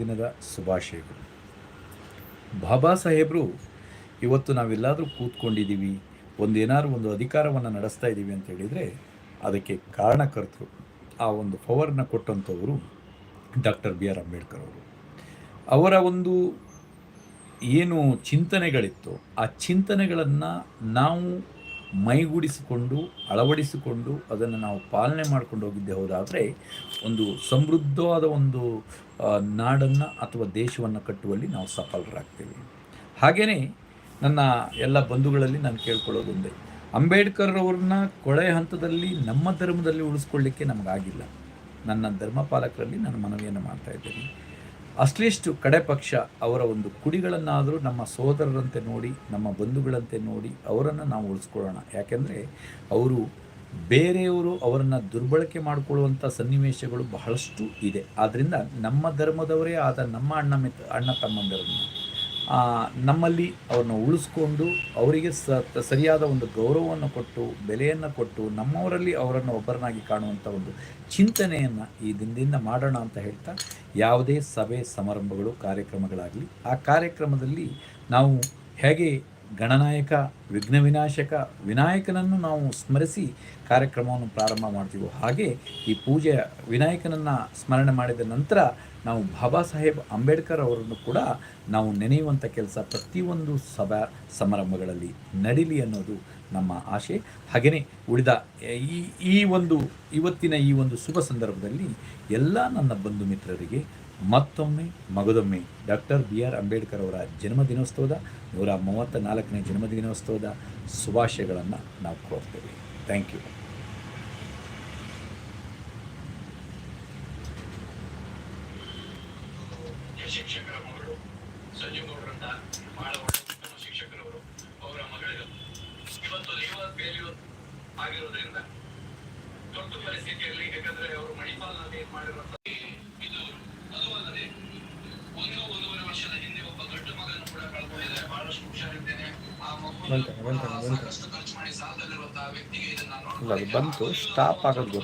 ಜನ್ಮದಿನದ ಶುಭಾಶಯಗಳು. ಬಾಬಾ ಸಾಹೇಬರು, ಇವತ್ತು ನಾವೆಲ್ಲಾದರೂ ಕೂತ್ಕೊಂಡಿದ್ದೀವಿ, ಒಂದೇನಾದ್ರು ಒಂದು ಅಧಿಕಾರವನ್ನು ನಡೆಸ್ತಾ ಇದ್ದೀವಿ ಅಂತ ಹೇಳಿದರೆ, ಅದಕ್ಕೆ ಕಾರಣಕರ್ತರು, ಆ ಒಂದು ಪವರ್ನ ಕೊಟ್ಟಂಥವರು ಡಾಕ್ಟರ್ ಬಿ ಆರ್ ಅಂಬೇಡ್ಕರ್ ಅವರು. ಅವರ ಒಂದು ಏನು ಚಿಂತನೆಗಳಿತ್ತು, ಆ ಚಿಂತನೆಗಳನ್ನು ನಾವು ಮೈಗೂಡಿಸಿಕೊಂಡು, ಅಳವಡಿಸಿಕೊಂಡು ಅದನ್ನು ನಾವು ಪಾಲನೆ ಮಾಡ್ಕೊಂಡು ಹೋಗಿದ್ದೆ ಹೋದಾದರೆ ಒಂದು ಸಮೃದ್ಧವಾದ ಒಂದು ನಾಡನ್ನು ಅಥವಾ ದೇಶವನ್ನು ಕಟ್ಟುವಲ್ಲಿ ನಾವು ಸಫಲರಾಗ್ತೇವೆ. ಹಾಗೆಯೇ ನನ್ನ ಎಲ್ಲ ಬಂಧುಗಳಲ್ಲಿ ನಾನು ಕೇಳ್ಕೊಳ್ಳೋದೊಂದೇ ಅಂಬೇಡ್ಕರ್ ಅವ್ರನ್ನ ಕೊಳೆ ಹಂತದಲ್ಲಿ ನಮ್ಮ ಧರ್ಮದಲ್ಲಿ ಉಳಿಸ್ಕೊಳ್ಳಿಕ್ಕೆ ನಮಗಾಗಿಲ್ಲ. ನನ್ನ ಧರ್ಮಪಾಲಕರಲ್ಲಿ ನಾನು ಮನವಿಯನ್ನು ಮಾಡ್ತಾ ಇದ್ದೇನೆ. ಅಷ್ಟಿಷ್ಟು ಕಡೆ ಪಕ್ಷ ಅವರ ಒಂದು ಕುಡಿಗಳನ್ನಾದರೂ ನಮ್ಮ ಸೋದರರಂತೆ ನೋಡಿ, ನಮ್ಮ ಬಂಧುಗಳಂತೆ ನೋಡಿ ಅವರನ್ನು ನಾವು ಉಳಿಸ್ಕೊಳ್ಳೋಣ. ಯಾಕೆಂದರೆ ಅವರು ಬೇರೆಯವರು ಅವರನ್ನು ದುರ್ಬಳಕೆ ಮಾಡಿಕೊಳ್ಳುವಂಥ ಸನ್ನಿವೇಶಗಳು ಬಹಳಷ್ಟು ಇದೆ. ಆದ್ದರಿಂದ ನಮ್ಮ ಧರ್ಮದವರೇ ಆದ ನಮ್ಮ ಅಣ್ಣ ಅಣ್ಣ ತಮ್ಮಂದಿರನ್ನು ನಮ್ಮಲ್ಲಿ ಅವ್ರನ್ನ ಉಳಿಸ್ಕೊಂಡು ಅವರಿಗೆ ಸರಿಯಾದ ಒಂದು ಗೌರವವನ್ನು ಕೊಟ್ಟು, ಬೆಲೆಯನ್ನು ಕೊಟ್ಟು ನಮ್ಮವರಲ್ಲಿ ಅವರನ್ನು ಒಬ್ಬರನ್ನಾಗಿ ಕಾಣುವಂಥ ಒಂದು ಚಿಂತನೆಯನ್ನು ಈ ದಿನದಿಂದ ಮಾಡೋಣ ಅಂತ ಹೇಳ್ತಾ ಯಾವುದೇ ಸಭೆ ಸಮಾರಂಭಗಳು, ಕಾರ್ಯಕ್ರಮಗಳಾಗಲಿ, ಆ ಕಾರ್ಯಕ್ರಮದಲ್ಲಿ ನಾವು ಹೇಗೆ ಗಣನಾಯಕ ವಿಘ್ನ ವಿನಾಶಕ ವಿನಾಯಕನನ್ನು ನಾವು ಸ್ಮರಿಸಿ ಕಾರ್ಯಕ್ರಮವನ್ನು ಪ್ರಾರಂಭ ಮಾಡ್ತೀವೋ ಹಾಗೆ ಈ ಪೂಜೆಯ ವಿನಾಯಕನನ್ನು ಸ್ಮರಣೆ ಮಾಡಿದ ನಂತರ ನಾವು ಬಾಬಾ ಸಾಹೇಬ್ ಅಂಬೇಡ್ಕರ್ ಅವರನ್ನು ಕೂಡ ನಾವು ನೆನೆಯುವಂಥ ಕೆಲಸ ಪ್ರತಿಯೊಂದು ಸಭಾ ಸಮಾರಂಭಗಳಲ್ಲಿ ನಡೀಲಿ ಅನ್ನೋದು ನಮ್ಮ ಆಶೆ. ಹಾಗೆಯೇ ಉಳಿದ ಈ ಈ ಒಂದು, ಇವತ್ತಿನ ಈ ಒಂದು ಶುಭ ಸಂದರ್ಭದಲ್ಲಿ ಎಲ್ಲ ನನ್ನ ಬಂಧು ಮಿತ್ರರಿಗೆ ಮತ್ತೊಮ್ಮೆ ಮಗದೊಮ್ಮೆ ಡಾಕ್ಟರ್ ಬಿ ಆರ್ ಅಂಬೇಡ್ಕರ್ ಅವರ ಜನ್ಮದಿನೋತ್ಸವದ ನೂರ ಮೂವತ್ತ ನಾಲ್ಕನೇ ಜನ್ಮದಿನೋತ್ಸವದ ಶುಭಾಶಯಗಳನ್ನು ನಾವು ಕೋರ್ತೇವೆ. ಥ್ಯಾಂಕ್ ಯು ಶಿಕ್ಷಕರ ಮಗಳು ಸಂಜು ಗೌಡ್ರಂತ ಬಹಳ ಒಳ್ಳೆ ಉತ್ತಮ ಶಿಕ್ಷಕರವರು, ಅವರ ಮಗಳಿಗೆ ಇವತ್ತು ಲೇವರ್ ಫೇಲ್ಯೂರ್ ಆಗಿರೋದ್ರಿಂದ ತುರ್ತು ಪರಿಸ್ಥಿತಿಯಲ್ಲಿ, ಯಾಕಂದ್ರೆ ಅವರು ಮಣಿಪಾಲ್ನಲ್ಲಿ ಆ ಮಗು ಸಾಕಷ್ಟು ಖರ್ಚು ಮಾಡಿ ಸಾಲದಲ್ಲಿರುವಂತಹ ವ್ಯಕ್ತಿಗೆ ಇದನ್ನ ಇಲ್ಲ ಅದು ಬಂತು ಸ್ಟಾಪ್ ಆಗೋದು ಗೊತ್ತಾಗ್ತಿಲ್ಲ